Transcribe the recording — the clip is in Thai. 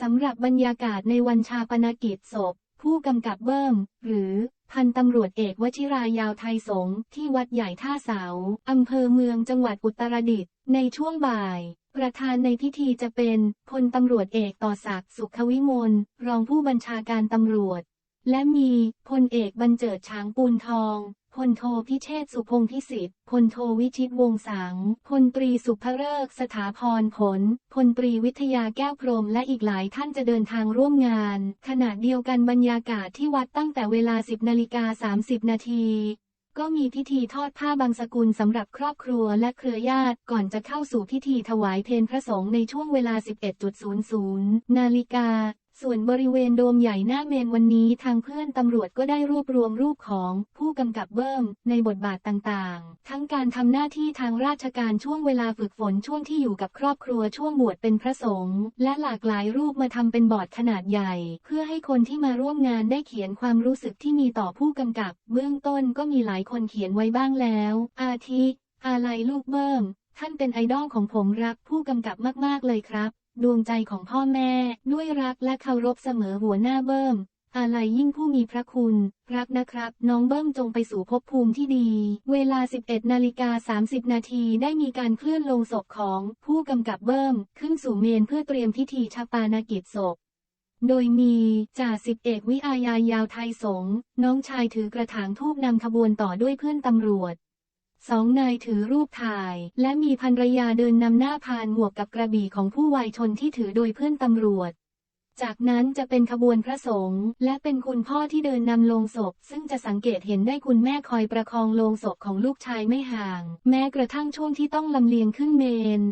สำหรับบรรยากาศในวันชาปนกิจศพ ผู้กำกับเบิ้ม หรือพันตำรวจเอกวชิรายาวไทยสงที่วัดใหญ่ท่าเสา อำเภอเมืองจังหวัดอุตรดิตถ์ในช่วงบ่าย ประธานในพิธีจะเป็นพลตำรวจเอกต่อศักดิ์สุขวิมลรองผู้บัญชาการตำรวจ และมีพลเอกบรรเจิดช้างปูนทองพลโทพิเชษสุพงพิสิทธิ์พลโทวิชิตวงสังพลตรีสุภเริกสถาพรผล พลตรีวิทยาแก้วพรหมและอีกหลายท่านจะเดินทางร่วมงาน ขณะเดียวกันบรรยากาศที่วัดตั้งแต่เวลา 10นาฬิกา30 นาที ก็มีพิธีทอดผ้าบางสกุลสำหรับครอบครัวและเครือญาติก่อนจะเข้าสู่พิธีถวายเพลพระสงฆ์ในช่วงเวลา 11.00 นาฬิกา ส่วนบริเวณโดมใหญ่หน้าเมนวันนี้ทางเพื่อนตำรวจก็ได้รวบรวมรูปของผู้กำกับเบิ้มในบทบาทต่างๆ ทั้งการทำหน้าที่ทางราชการช่วงเวลาฝึกฝนช่วงที่อยู่กับครอบครัวช่วงบวชเป็นพระสงฆ์และหลากหลายรูปมาทำเป็นบอร์ดขนาดใหญ่ เพื่อให้คนที่มาร่วมงานได้เขียนความรู้สึกที่มีต่อผู้กำกับ เบื้องต้นก็มีหลายคนเขียนไว้บ้างแล้ว อาทิ อาลัยลูกเบิ้มท่านเป็นไอดอลของผมรักผู้กำกับมากๆเลยครับ ดวงใจของพ่อแม่ ด้วยรักและเคารพเสมอหัวหน้าเบิ้มอาลัยยิ่งผู้มีพระคุณ รักนะครับ น้องเบิ้มจงไปสู่ภพภูมิที่ดี เวลา 11 นาฬิกา 30 นาทีได้มีการเคลื่อนลงศพของผู้กำกับเบิ้มขึ้นสู่เมนเพื่อเตรียมพิธีชาปานากิจศพ โดยมีจ่าสิบเอกวิอาญายาวไทยสง น้องชายถือกระถางทูบนำขบวนต่อด้วยเพื่อนตำรวจ สองนายถือรูปถ่าย และมีภรรยาเดินนำหน้าพานหมวกกับกระบี่ของผู้วัยชนที่ถือโดยเพื่อนตำรวจ จากนั้นจะเป็นขบวนพระสงฆ์และเป็นคุณพ่อที่เดินนำโลงศพ ซึ่งจะสังเกตเห็นได้คุณแม่คอยประคองโลงศพของลูกชายไม่ห่าง แม้กระทั่งช่วงที่ต้องลำเลียงขึ้นเมน